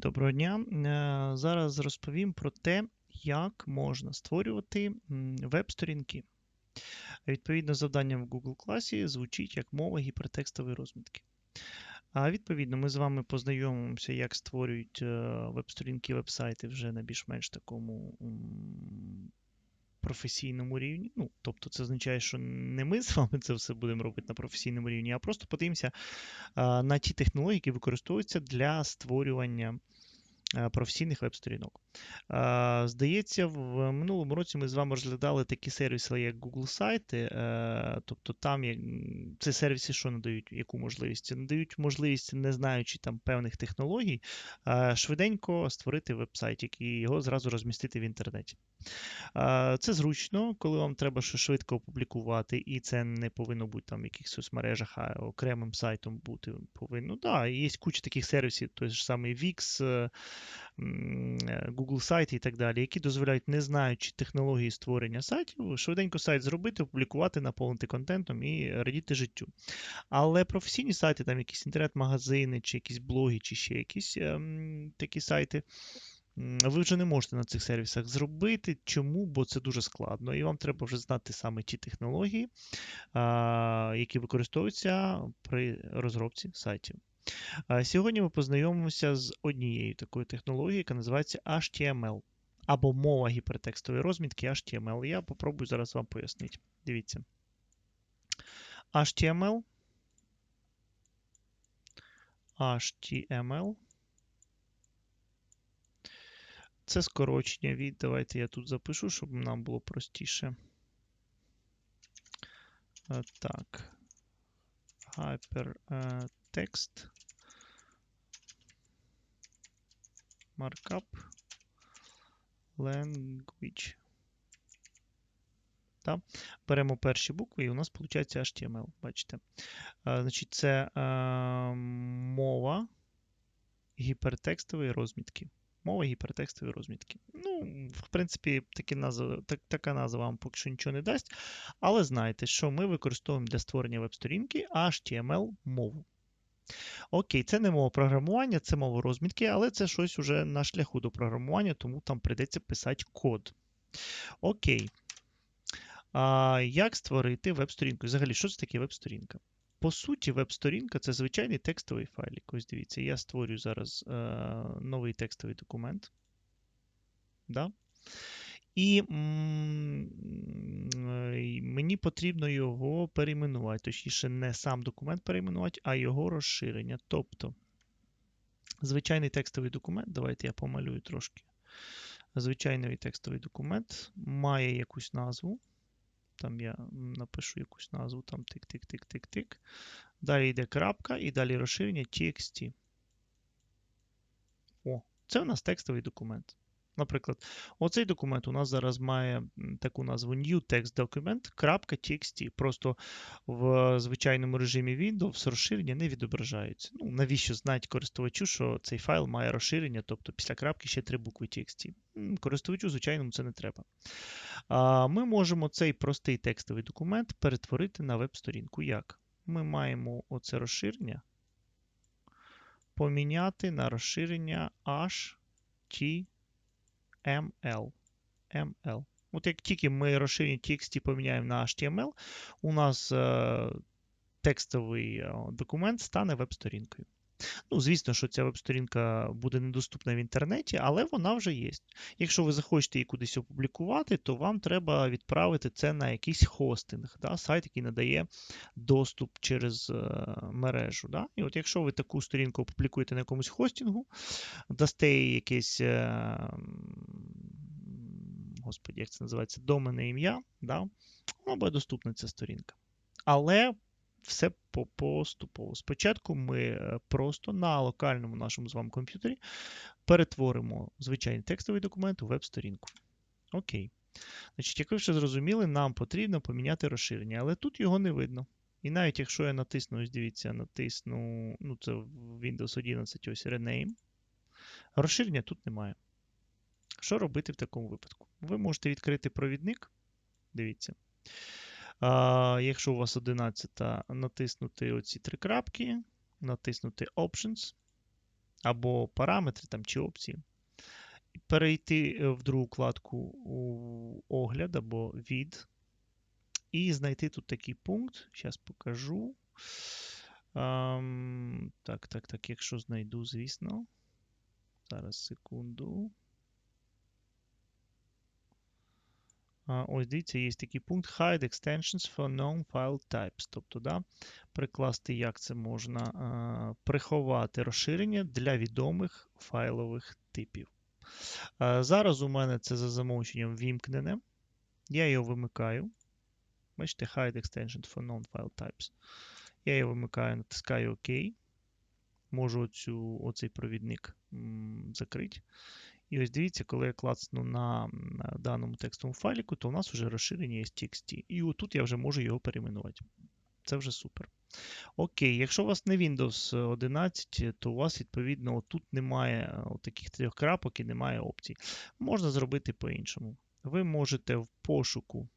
Доброго дня. Е, Зараз розповім про те, як можна створювати веб-сторінки. Відповідно, завдання в Google класі звучить як мова гіпертекстової розмітки. А відповідно, ми з вами познайомимося, як створюють е, веб-сторінки, веб-сайти вже на більш-менш такому професійному рівні. Ну, тобто, це означає, що не ми з вами це все будемо робити на професійному рівні, а просто подивимося на ті технології, які використовуються для створювання професійних веб-сторінок. Здається, в минулому році ми з вами розглядали такі сервіси, як Google сайти. е, Тобто там це сервіси, що надають яку можливість? Надають можливість, не знаючи там певних технологій, швиденько створити веб-сайт, і його зразу розмістити в інтернеті. Це зручно, коли вам треба щось швидко опублікувати, і це не повинно бути там в якихось соцмережах, а окремим сайтом бути повинно. Да, є куча таких сервісів, той ж самий Wix, е, е, Google сайти і так далі, які дозволяють, не знаючи технології створення сайтів, швиденько сайт зробити, опублікувати, наповнити контентом і радіти життю. Але професійні сайти, там якісь інтернет-магазини, чи якісь блоги, чи ще якісь ем, такі сайти. Ви вже не можете на цих сервісах зробити. Чому? Бо це дуже складно, і вам треба вже знати саме ті технології, які використовуються при розробці сайтів. А, Сьогодні ми познайомимося з однією такою технологією, яка називається HTML або мова гіпертекстової розмітки HTML. Я попробую зараз вам пояснити. Дивіться. HTML. HTML. Це скорочення від. Давайте я тут запишу, щоб нам було простіше. Е, Так. Hypertext. Markup. Language. Так. Беремо перші букви, і у нас виходить HTML. Бачите. Е, Значить, це е, мова гіпертекстової розмітки. Мова гіпертекстової розмітки. Ну, в принципі, такі назва, так, така назва вам поки що нічого не дасть. Але знайте, що ми використовуємо для створення веб-сторінки HTML мову. Окей, це не мова програмування, це мова розмітки, але це щось уже на шляху до програмування, тому там прийдеться писати код. Окей. А, Як створити веб-сторінку? Взагалі, що це таке веб-сторінка? По суті, веб-сторінка це звичайний текстовий файлик. Ось дивіться, я створюю зараз е, новий текстовий документ. Да? І мені потрібно його перейменувати. Точніше, не сам документ перейменувати, а його розширення. Тобто, звичайний текстовий документ, давайте я помалюю трошки. Звичайний текстовий документ має якусь назву. Там я напишу якусь назву, там тик-тик-тик-тик-тик. Далі йде крапка і далі розширення TXT. О, це у нас текстовий документ. Наприклад, оцей документ у нас зараз має таку назву New Text Document .txt. Просто в звичайному режимі Windows розширення не відображаються. Ну, навіщо знати користувачу, що цей файл має розширення, тобто після крапки ще три букви TXT. Користувачу, звичайному, це не треба. Ми можемо цей простий текстовий документ перетворити на веб-сторінку. Як? Ми маємо оце розширення поміняти на розширення HTML. ML. ML. От як тільки ми розширення TXT поміняємо на HTML, у нас е, текстовий е, документ стане веб-сторінкою. Ну, звісно, що ця веб-сторінка буде недоступна в інтернеті, але вона вже є. Якщо ви захочете її кудись опублікувати, то вам треба відправити це на якийсь хостинг, да, сайт, який надає доступ через е, мережу. Да? І от якщо ви таку сторінку опублікуєте на якомусь хостингу, дасте їй якесь. Е, Господі, як це називається, доменне ім'я, да? вона буде доступна ця сторінка. Але все поступово. Спочатку ми просто на локальному нашому з вами комп'ютері перетворимо звичайний текстовий документ у веб-сторінку. Окей. Значить, Як ви вже зрозуміли, нам потрібно поміняти розширення, але тут його не видно. І навіть якщо я натисну, ось дивіться, натисну, ну це Windows 11 ось Rename, розширення тут немає. Що робити в такому випадку? Ви можете відкрити провідник. Дивіться. А, Якщо у вас 11, натиснути оці три крапки, натиснути Options. або параметри там, чи опції. Перейти в другу вкладку у огляд або від. І знайти тут такий пункт. Зараз покажу. Um, так, так, так, якщо знайду, звісно. Зараз секунду. А, ось дивіться, є такий пункт Hide extensions for known file types. Тобто, да, прикласти, як це можна приховати розширення для відомих файлових типів. Зараз у мене це за замовченням вімкнене. Я його вимикаю. Бачите, Hide extension for known file types. Я його вимикаю, натискаю ОК. Можу оцю, оцей провідник закрити. І ось дивіться, коли я клацну на, даному текстовому файліку, то у нас вже розширення є. І отут я вже можу його перейменувати. Це вже супер. Окей, якщо у вас не Windows 11, то у вас, відповідно, тут немає таких трьох крапок і немає опцій. Можна зробити по-іншому. Ви можете в пошуку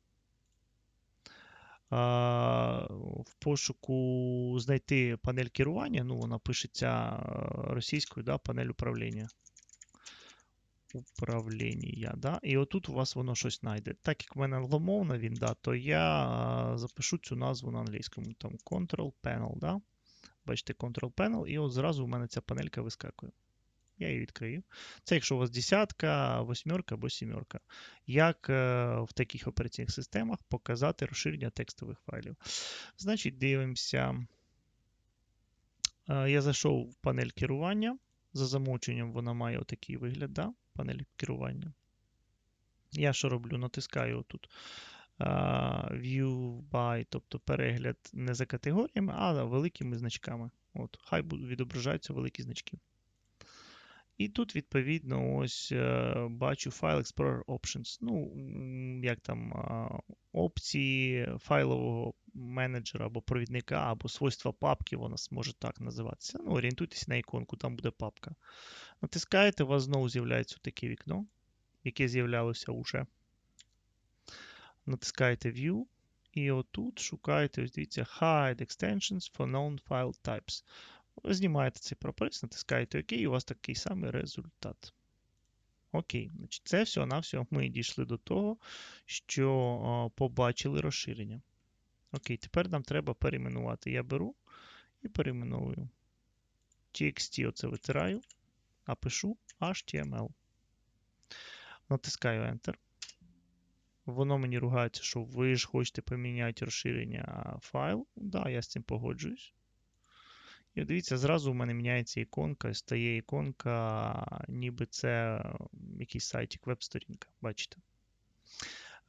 в пошуку знайти панель керування. Ну, вона пишеться російською, да, панель управління. Управління, да? І отут у вас воно щось знайде. Так як в мене англомовна він, да, то я запишу цю назву на англійському. Там Control Panel, да? Бачите, Control Panel, і от зразу у мене ця панелька вискакує. Я її відкрию. Це якщо у вас десятка, восьмерка або сімерка. Як е, в таких операційних системах показати розширення текстових файлів? Значить, дивимося. Е, я зайшов в панель керування. За замовченням вона має отакий вигляд. да? Панель керування. Я що роблю? Натискаю тут View by, тобто перегляд не за категоріями, а великими значками. От, Хай відображаються великі значки. І тут, відповідно, ось е, бачу File Explorer Options. Ну, як там опції файлового менеджера або провідника, або свойства папки, вона може так називатися. Ну, Орієнтуйтесь на іконку, там буде папка. Натискаєте, у вас знову з'являється таке вікно, яке з'являлося уже. Натискаєте View. І отут шукаєте, ось дивіться, Hide Extensions for Known File Types. Знімаєте цей прапорець, натискаєте ОК, і у вас такий самий результат. Окей, значить, це все на все ми дійшли до того, що побачили розширення. Окей, тепер нам треба перейменувати. Я беру і перейменовую. TXT оце витираю, а пишу HTML. Натискаю Enter. Воно мені ругається, що ви ж хочете поміняти розширення файлу. Да, я з цим погоджуюсь. І дивіться, зразу у мене міняється іконка, стає іконка, ніби це якийсь сайтик, веб-сторінка. Бачите?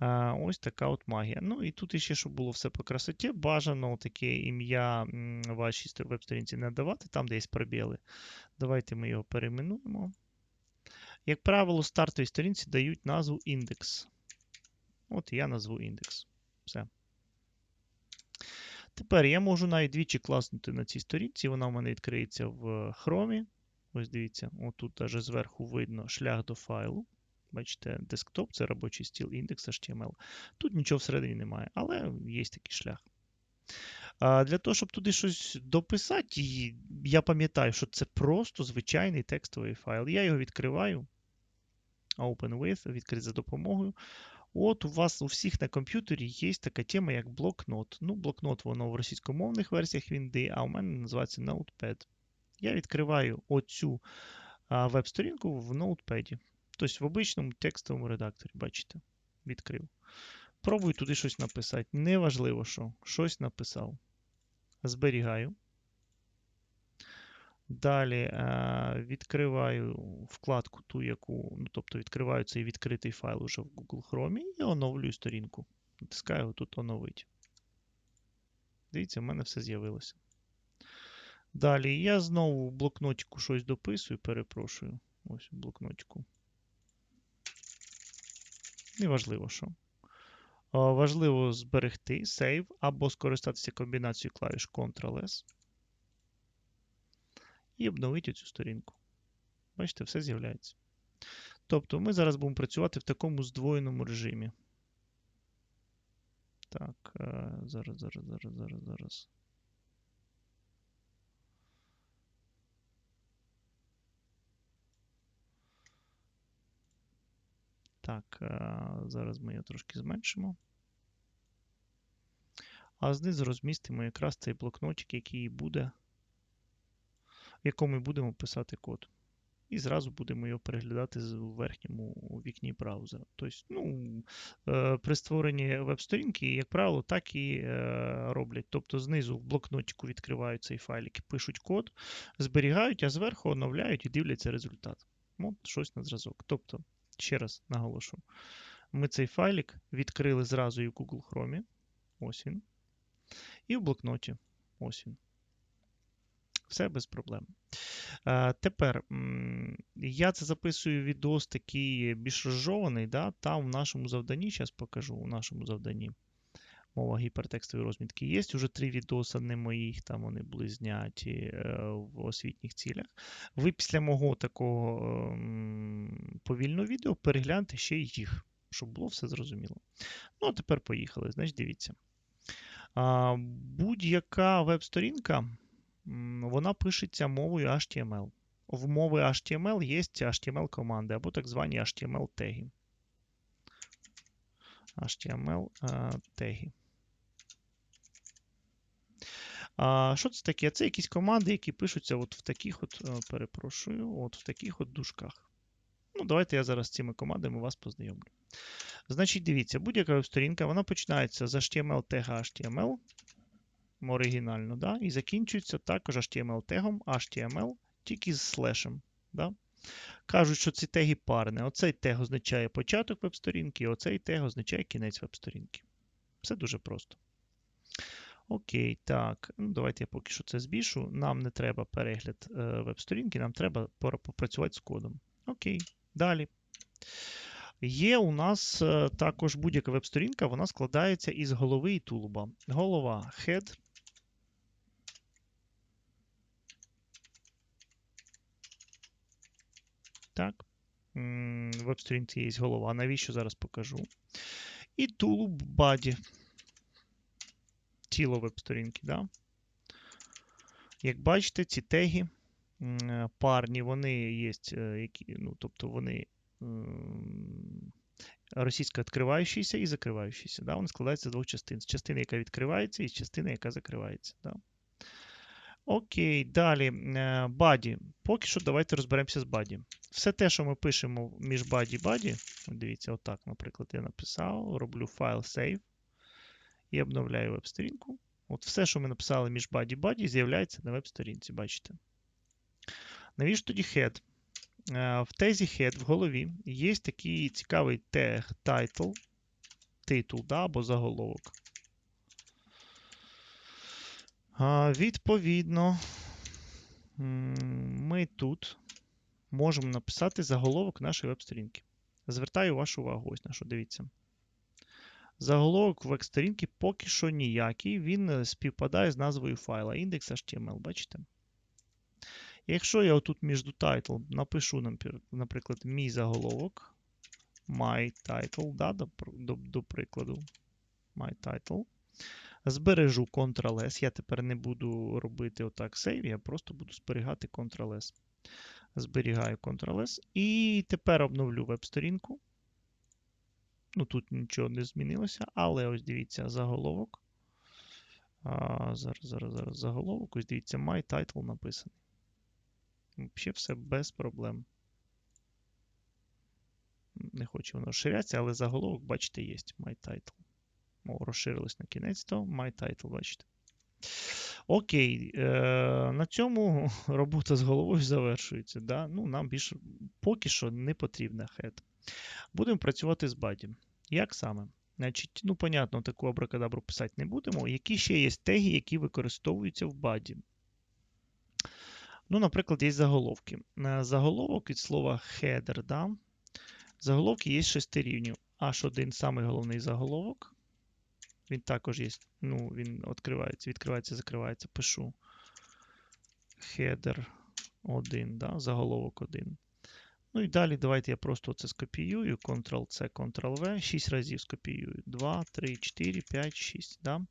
А, Ось така от магія. Ну і тут іще, щоб було все по красоті, бажано таке ім'я вашій веб-сторінці не давати, там де є пробіли. Давайте ми його перейменуємо. Як правило, стартовій сторінці дають назву індекс. От я назву індекс. Все. Тепер я можу навіть двічі класнути на цій сторінці, вона в мене відкриється в Chrome. Ось дивіться, отут даже зверху видно шлях до файлу. Бачите, десктоп це робочий стіл, індекс HTML. Тут нічого всередині немає, але є такий шлях. А Для того, щоб туди щось дописати, я пам'ятаю, що це просто звичайний текстовий файл. Я його відкриваю. Open with, відкрити за допомогою. От у вас у всіх на комп'ютері є така тема, як блокнот. Ну, блокнот, воно в російськомовних версіях Вінди, а у мене називається Notepad. Я відкриваю оцю веб-сторінку в ноутпеді. Тобто в обичному текстовому редакторі, бачите, відкрив. Пробую туди щось написати. Неважливо, що. Щось написав. Зберігаю. Далі е, відкриваю вкладку, ту, яку, ну, тобто відкриваю цей відкритий файл уже в Google Chrome і оновлюю сторінку. Натискаю тут оновить. Дивіться, в мене все з'явилося. Далі я знову в блокнотику щось дописую, перепрошую. Ось в блокнотику. Неважливо що. Важливо зберегти Save або скористатися комбінацією клавіш Ctrl-S і обновити цю сторінку. Бачите, все з'являється. Тобто ми зараз будемо працювати в такому здвоєному режимі. Так, е, зараз, зараз, зараз, зараз, зараз. Так, е, зараз ми його трошки зменшимо. А знизу розмістимо якраз цей блокнотик, який буде, в якому ми будемо писати код. І зразу будемо його переглядати у верхньому вікні браузера. Тобто, ну, е, при створенні веб-сторінки, як правило, так і е, роблять. Тобто знизу в блокнотику відкривають цей файлик, пишуть код, зберігають, а зверху оновляють і дивляться результат. От щось на зразок. Тобто, ще раз наголошую, ми цей файлик відкрили зразу і в Google Chrome. Ось він. І в блокноті. Ось він. Все без проблем. А, тепер я це записую відос такий більш розжований. Да? Там в нашому завданні, зараз покажу у нашому завданні мова гіпертекстової розмітки. Є вже три відоси, не моїх, там вони були зняті е, в освітніх цілях. Ви після мого такого ем, повільного відео перегляньте ще їх, щоб було все зрозуміло. Ну, а тепер поїхали. Значить, дивіться. Будь-яка веб-сторінка, вона пишеться мовою HTML. В мови HTML є HTML-команди або так звані HTML-теги. HTML-теги. А, що це таке? Це якісь команди, які пишуться от в таких от, е, перепрошую, от в таких от дужках. Ну, давайте я зараз з цими командами вас познайомлю. Значить, дивіться, будь-яка веб-сторінка, вона починається з HTML тега HTML, оригінально, да? і закінчується також HTML тегом HTML, тільки з слешем. Да? Кажуть, що ці теги парне. Оцей тег означає початок веб-сторінки, оцей тег означає кінець веб-сторінки. Все дуже просто. Окей, так. Ну, давайте я поки що це збільшу. Нам не треба перегляд е, веб-сторінки, нам треба попрацювати з кодом. Окей, далі. Є у нас е, також будь-яка веб-сторінка, вона складається із голови і тулуба. Голова head. Так. Веб-сторінці є голова. Навіщо зараз покажу? І тулуб body. Тіло веб-сторінки, да? Як бачите, ці теги е, парні, вони є, е, які, ну, тобто вони м, російсько відкриваючіся і закриваючіся. Да? Вони складаються з двох частин. З частини, яка відкривається, і з частини, яка закривається. Да? Окей, далі. е, Body. Поки що давайте розберемося з body. Все те, що ми пишемо між body і от дивіться, отак, наприклад, я написав, роблю файл save і обновляю веб-сторінку. От все, що ми написали між body і body, з'являється на веб-сторінці, бачите. Навіщо тоді head? Е, В тезі head в голові є такий цікавий тег title, титул, да, або заголовок. Відповідно, ми тут можемо написати заголовок нашої веб-сторінки. Звертаю вашу увагу, ось на що дивіться. Заголовок веб-сторінки поки що ніякий, він е, співпадає з назвою файла index.html, бачите? Якщо я отут між title напишу, наприклад, мій заголовок, my title, да, до, до, до прикладу, my title, збережу Ctrl-S, я тепер не буду робити отак save, я просто буду зберігати Ctrl-S. Зберігаю Ctrl-S. І тепер обновлю веб-сторінку. Ну, тут нічого не змінилося, але ось дивіться заголовок. А, зараз, зараз, зараз заголовок. Ось дивіться, my title написаний. Взагалі все без проблем. Не хоче воно розширятися, але заголовок, бачите, є my title. О, розширилось на кінець, то my title, бачите. Окей, е, на цьому робота з головою завершується. Да? Ну, нам більше поки що не потрібна head. Будемо працювати з баді. Як саме? Значить, ну, понятно, таку абракадабру писати не будемо. Які ще є теги, які використовуються в баді? Ну, наприклад, є заголовки. Е, Заголовок від слова header, да? Заголовки є з шести рівнів. H1 самий головний заголовок. Він також є. Ну, він відкривається, відкривається, закривається. Пишу header 1, да? заголовок 1. Ну і далі давайте я просто це скопіюю. Ctrl-C, Ctrl-V. 6 разів скопіюю. 2, 3, 4, 5, 6. Да?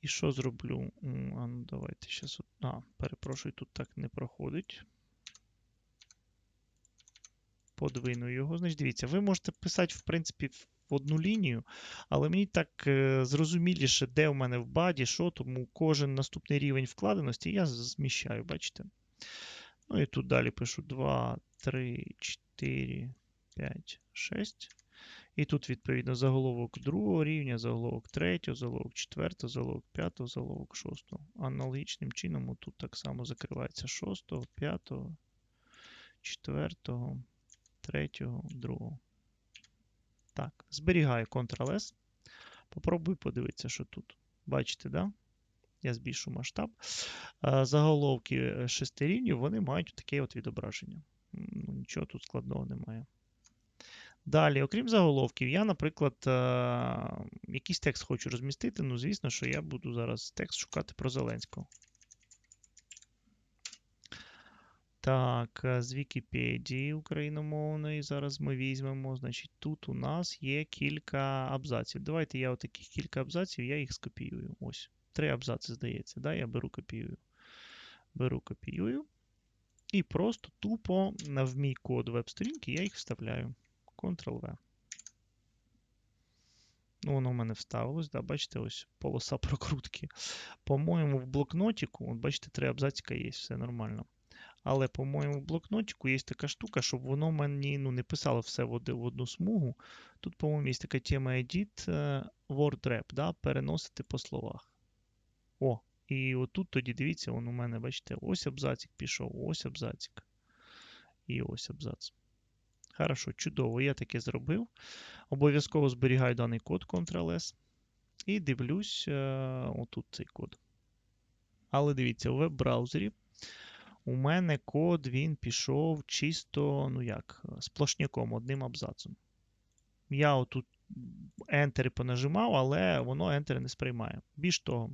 І що зроблю? А, ну давайте зараз. А, перепрошую, тут так не проходить. подвину його. Значить, дивіться, ви можете писати, в принципі, в одну лінію, але мені так е, зрозуміліше, де у мене в баді, що, тому кожен наступний рівень вкладеності я зміщаю, бачите? Ну і тут далі пишу 2, 3, 4, 5, 6. І тут, відповідно, заголовок другого рівня, заголовок третього, заголовок четвертого, заголовок п'ятого, заголовок шостого. Аналогічним чином тут так само закривається шостого, п'ятого, четвертого, третього, другого. Так, зберігаю Ctrl-S. Попробую подивитися, що тут. Бачите, да? Я збільшу масштаб. Заголовки шести рівнів, вони мають таке от відображення. Ну, Нічого тут складного немає. Далі, окрім заголовків, я, наприклад, якийсь текст хочу розмістити. Ну, звісно, що я буду зараз текст шукати про Зеленського. Так, е, з Вікіпедії україномовної зараз ми візьмемо. Значить, тут у нас є кілька абзаців. Давайте я отаких кілька абзаців, я їх скопіюю. Ось. Три абзаци, здається. Да? Я беру копіюю. Беру копіюю. І просто тупо в мій код веб-сторінки я їх вставляю. Ctrl-V. Ну, воно в мене вставилось, да, бачите, ось полоса прокрутки. По-моєму, в блокнотіку, от бачите, три абзацика є, все нормально. Але, по-моєму, в блокнотику є така штука, щоб воно мені ну, не писало все в одну смугу. Тут, по-моєму, є така тема Edit е, WordRap, да, переносити по словах. О, і отут тоді дивіться, он у мене, бачите, ось абзацик пішов, ось абзацик. І ось абзац. Хорошо, чудово, я таке зробив. Обов'язково зберігаю даний код Ctrl-S. І дивлюсь е, отут цей код. Але дивіться, у веб-браузері у мене код він пішов чисто, ну як, сплошняком, одним абзацом. Я отут Enter понажимав, але воно Enter не сприймає. Більш того,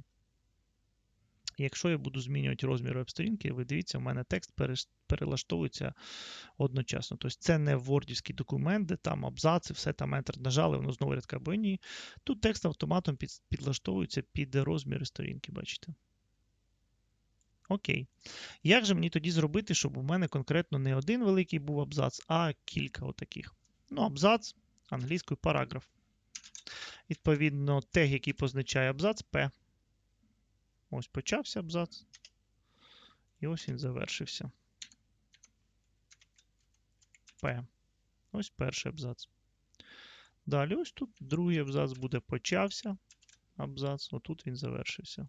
якщо я буду змінювати розмір веб-сторінки, ви дивіться, у мене текст перелаштовується одночасно. Тобто це не вордівський документ, де там абзаци, все там Enter нажали, воно знову рядка або ні. Тут текст автоматом підлаштовується під розміри сторінки, бачите? Окей. Як же мені тоді зробити, щоб у мене конкретно не один великий був абзац, а кілька отаких? Ну, абзац, англійською параграф. Відповідно, тег, який позначає абзац, P. Ось почався абзац. І ось він завершився. P. Ось перший абзац. Далі, ось тут другий абзац буде почався. Абзац, отут він завершився.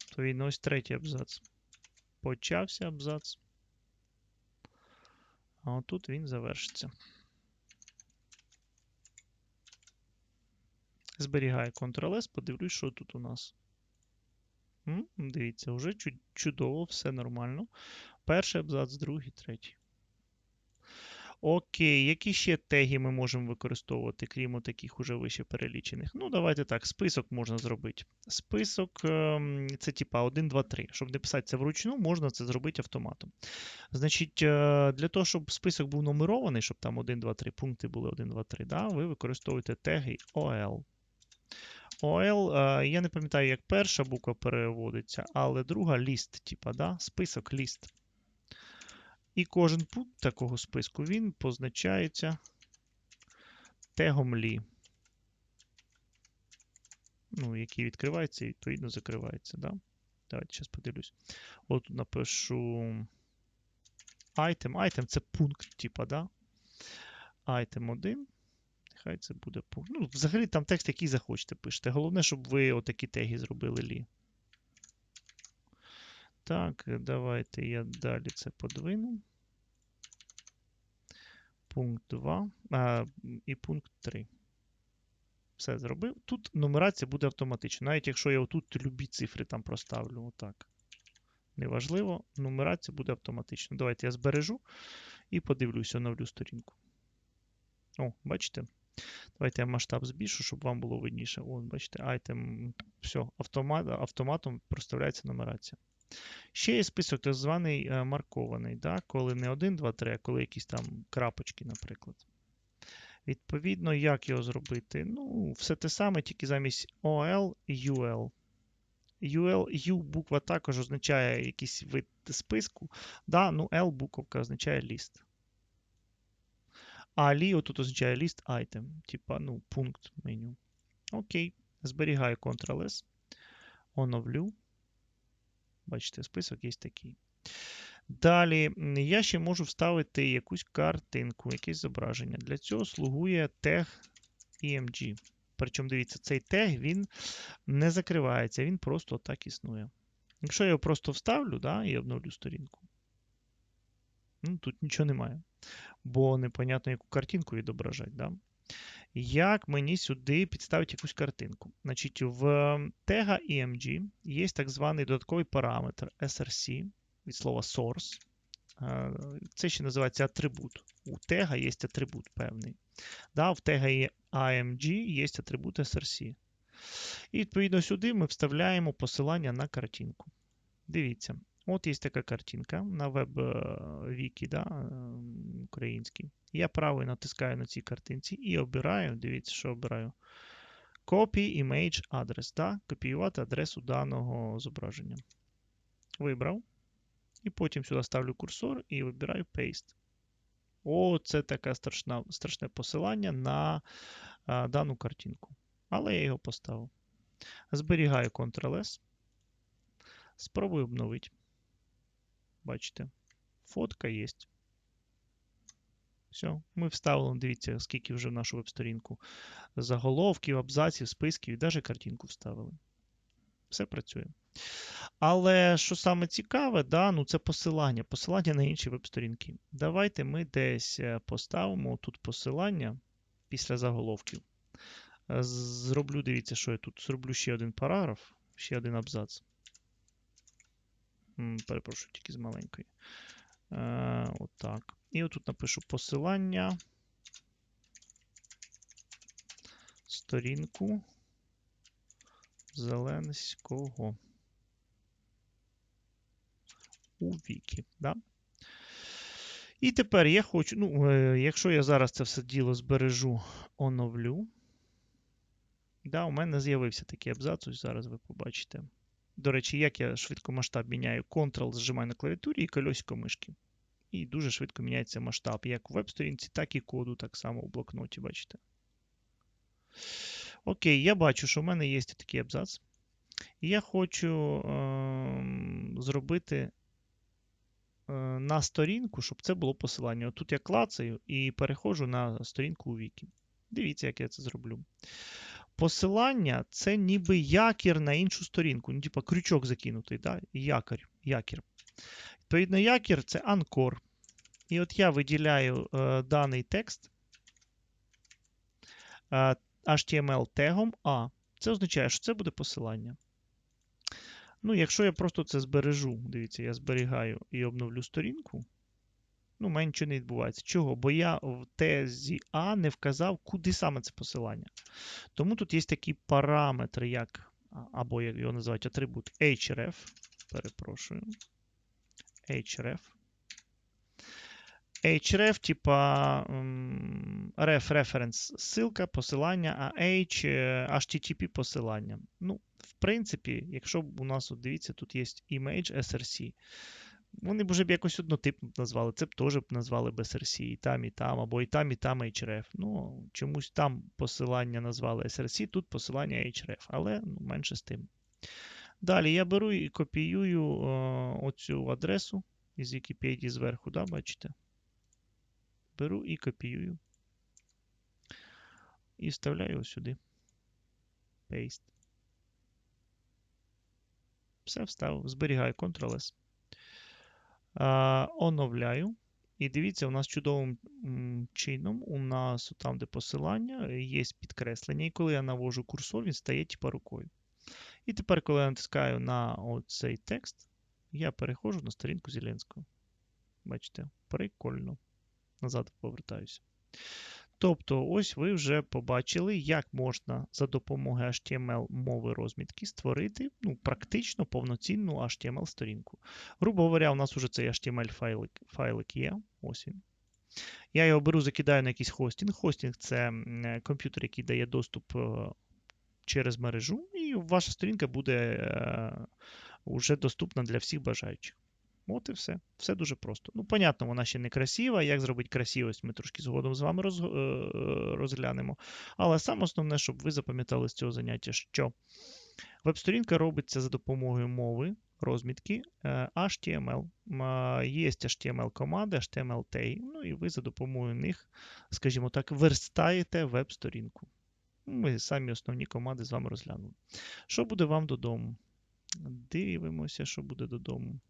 Відповідно, ось третій абзац. Почався абзац. А отут він завершиться. Зберігаю Ctrl-S, подивлюсь, що тут у нас. М? Дивіться, вже чудово, все нормально. Перший абзац, другий, третій. Окей, які ще теги ми можемо використовувати, крім таких уже вище перелічених? Ну, давайте так, список можна зробити. Список ем, це типа 1, 2, 3. Щоб не писати це вручну, можна це зробити автоматом. Значить, е, для того, щоб список був нумерований, щоб там 1, 2, 3 пункти були 1, 2, 3, да, ви використовуєте теги OL. OL, е, я не пам'ятаю, як перша буква переводиться, але друга ліст, типа, да, список ліст. І кожен пункт такого списку він позначається тегом лі. Ну, який відкривається і відповідно закривається. Да? Давайте зараз подивлюсь. От тут напишу item. Item це пункт, типа, да? Item 1. Нехай це буде. Ну, взагалі там текст, який захочете, пишете. Головне, щоб ви отакі теги зробили лі. Так, давайте я далі це подвину. Пункт 2 а, і пункт 3. Все зробив. Тут нумерація буде автоматична. Навіть якщо я отут любі цифри там проставлю, отак. Неважливо, нумерація буде автоматично. Давайте я збережу і подивлюся, оновлю сторінку. О, бачите? Давайте я масштаб збільшу, щоб вам було видніше. О, бачите, айтем. Все, автомат, автоматом проставляється нумерація. Ще є список так званий е, маркований, да? коли не 1, 2, 3, а коли якісь там крапочки, наприклад. Відповідно, як його зробити? Ну, все те саме, тільки замість OL UL. UL, U буква також означає якийсь вид списку. Да, ну L буковка означає ліст. А лі тут означає ліст item, типа, ну, пункт меню. Окей. Зберігаю Ctrl-S. Оновлю. Бачите, список є такий. Далі я ще можу вставити якусь картинку, якесь зображення. Для цього слугує тег EMG. Причому, дивіться, цей тег він не закривається, він просто так існує. Якщо я його просто вставлю да, і обновлю сторінку, ну, тут нічого немає. Бо непонятно, яку картинку відображать. Да? Як мені сюди підставити якусь картинку? Значить, в тега EMG є так званий додатковий параметр SRC від слова source. Це ще називається атрибут. У тега є атрибут певний. Да, В тега AMG є атрибут SRC. І відповідно сюди ми вставляємо посилання на картинку. Дивіться, от є така картинка на веб-вікі да, українській. Я правою натискаю на цій картинці і обираю, дивіться, що обираю. Copy Image Address. Да? Копіювати адресу даного зображення. Вибрав. І потім сюди ставлю курсор і вибираю Paste. О, це таке страшне, посилання на а, дану картинку. Але я його поставив. Зберігаю Ctrl-S. Спробую обновити. Бачите, фотка є. Все, ми вставили, дивіться, скільки вже в нашу веб-сторінку заголовків, абзаців, списків і навіть картинку вставили. Все працює. Але що саме цікаве, да, ну це посилання, посилання на інші веб-сторінки. Давайте ми десь е, поставимо тут посилання після заголовків. Е, зроблю, дивіться, що я тут зроблю ще один параграф, ще один абзац. Перепрошую, тільки з маленької. Е, Отак. І отут напишу посилання. Сторінку Зеленського у Вікі. Да? І тепер я хочу, ну, е, якщо я зараз це все діло збережу, оновлю. Да, У мене з'явився такий абзац, ось зараз ви побачите. До речі, як я швидко масштаб міняю, Ctrl зжимаю на клавіатурі і колесико мишки. І дуже швидко міняється масштаб, як в веб-сторінці, так і коду, так само в блокноті, бачите. Окей, я бачу, що в мене є такий абзац. І я хочу е зробити е на сторінку, щоб це було посилання. От тут я клацаю і переходжу на сторінку у Вікі. Дивіться, як я це зроблю. Посилання це ніби якір на іншу сторінку. Ну, типа крючок закинутий, да? якір. якір. Відповідно, якір це анкор. І от я виділяю е, даний текст е, HTML тегом A. Це означає, що це буде посилання. Ну, якщо я просто це збережу, дивіться, я зберігаю і обновлю сторінку. Ну, у мене нічого не відбувається. Чого? Бо я в тезі А не вказав, куди саме це посилання. Тому тут є такі параметри, як, або як його називають атрибут href. Перепрошую. href. href, типа ref, reference, ссылка, посилання, а h HTTP посилання. Ну, в принципі, якщо у нас, от дивіться, тут є image SRC. Вони б вже б якось однотипно назвали. Це б теж б назвали б SRC і там, і там, або і там, і там href. Ну, чомусь там посилання назвали SRC, тут посилання href, але ну, менше з тим. Далі я беру і копіюю о, оцю адресу із Wikipedia зверху, да, бачите? Беру і копіюю. І вставляю сюди. Paste. Все вставив. Зберігаю Ctrl-S. Оновляю. І дивіться, у нас чудовим чином, у нас там, де посилання, є підкреслення. І коли я навожу курсор, він стає типа рукою. І тепер, коли я натискаю на цей текст, я переходжу на сторінку Зеленського. Бачите, прикольно. Назад повертаюся. Тобто, ось ви вже побачили, як можна за допомогою HTML-мови розмітки створити ну, практично повноцінну HTML-сторінку. Грубо говоря, у нас вже цей HTML-файлик файлик є. Ось він. Я його беру, закидаю на якийсь хостінг. Хостінг це комп'ютер, який дає доступ е, через мережу, і ваша сторінка буде вже е, доступна для всіх бажаючих. От і все. Все дуже просто. Ну, понятно, вона ще не красива. Як зробити красивість, ми трошки згодом з вами роз, е, розглянемо. Але саме основне, щоб ви запам'ятали з цього заняття, що веб-сторінка робиться за допомогою мови, розмітки е, HTML. Є HTML-команди, HTML tag, ну і ви за допомогою них, скажімо так, верстаєте веб-сторінку. Ми самі основні команди з вами розглянули. Що буде вам додому? Дивимося, що буде додому.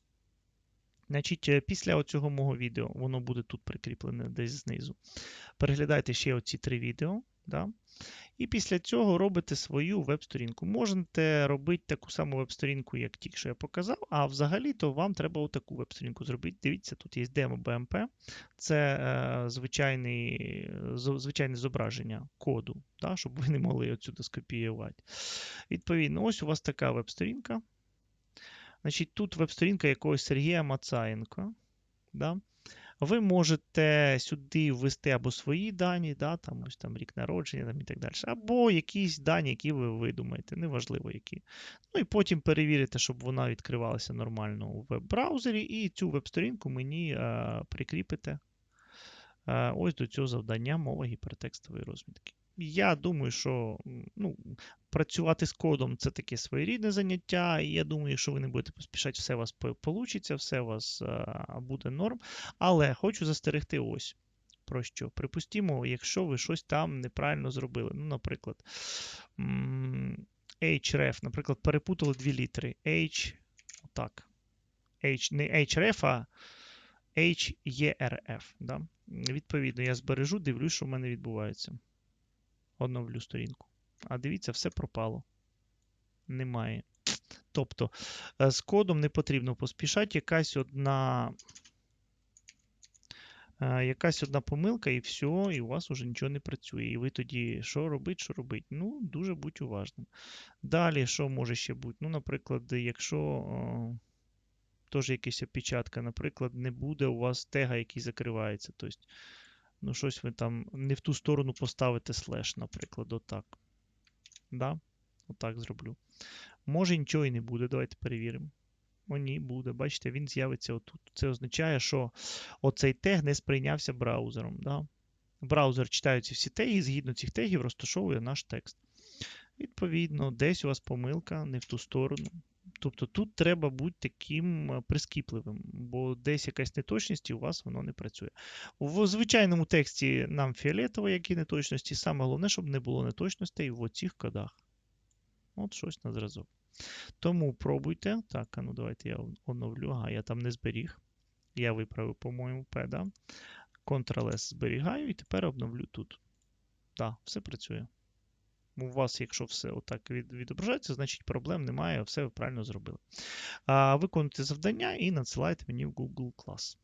Значить, е, після цього мого відео, воно буде тут прикріплене десь знизу. Переглядайте ще оці три відео. Да? І після цього робите свою веб-сторінку. Можете робити таку саму веб-сторінку, як тільки що я показав, а взагалі-то вам треба отаку веб-сторінку зробити. Дивіться, тут є демо BMP. Це е, звичайний, звичайне зображення коду, да, щоб ви не могли отсюди скопіювати. Відповідно, ось у вас така веб-сторінка. Значить, Тут веб-сторінка якогось Сергія Мацаєнка. Да? Ви можете сюди ввести або свої дані, да, там ось там рік народження там, і так далі, або якісь дані, які ви видумаєте, неважливо які. Ну і потім перевірите, щоб вона відкривалася нормально у веб-браузері, і цю веб-сторінку мені а, прикріпите а, ось до цього завдання мова гіпертекстової розмітки. Я думаю, що ну, працювати з кодом це таке своєрідне заняття, і я думаю, якщо ви не будете поспішати, все у вас вийде, все у вас буде норм. Але хочу застерегти ось. Про що? Припустімо, якщо ви щось там неправильно зробили. Ну, Наприклад, href, наприклад, перепутали дві літери. H, отак. H, не href, а HERF. Да? Відповідно, я збережу, дивлюсь, що в мене відбувається оновлю сторінку. А дивіться, все пропало. Немає. Тобто, е, з кодом не потрібно поспішати. Якась одна е, якась одна помилка, і все, і у вас вже нічого не працює. І ви тоді що робить, що робить? Ну, дуже будь уважним. Далі, що може ще бути? Ну, наприклад, якщо теж якась опечатка, наприклад, не буде у вас тега, який закривається. Тобто, Ну, щось ви там не в ту сторону поставите слеш, наприклад, отак. Да? Отак зроблю. Може нічого і не буде. Давайте перевіримо. О, ні, буде. Бачите, він з'явиться отут. Це означає, що оцей тег не сприйнявся браузером. Да? Браузер читає ці всі теги, згідно цих тегів розташовує наш текст. Відповідно, десь у вас помилка не в ту сторону. Тобто тут треба бути таким е, прискіпливим, бо десь якась неточність і у вас воно не працює. В звичайному тексті нам фіолетово, які неточності, саме головне, щоб не було неточностей в оцих кодах. От щось на зразок. Тому пробуйте. Так, а ну давайте я оновлю. Ага, я там не зберіг. Я виправив, по-моєму, P, да? Ctrl-S зберігаю і тепер обновлю тут. Так, все працює. У вас, якщо все отак відображається, значить проблем немає, все ви правильно зробили. Виконуйте завдання і надсилайте мені в Google Class.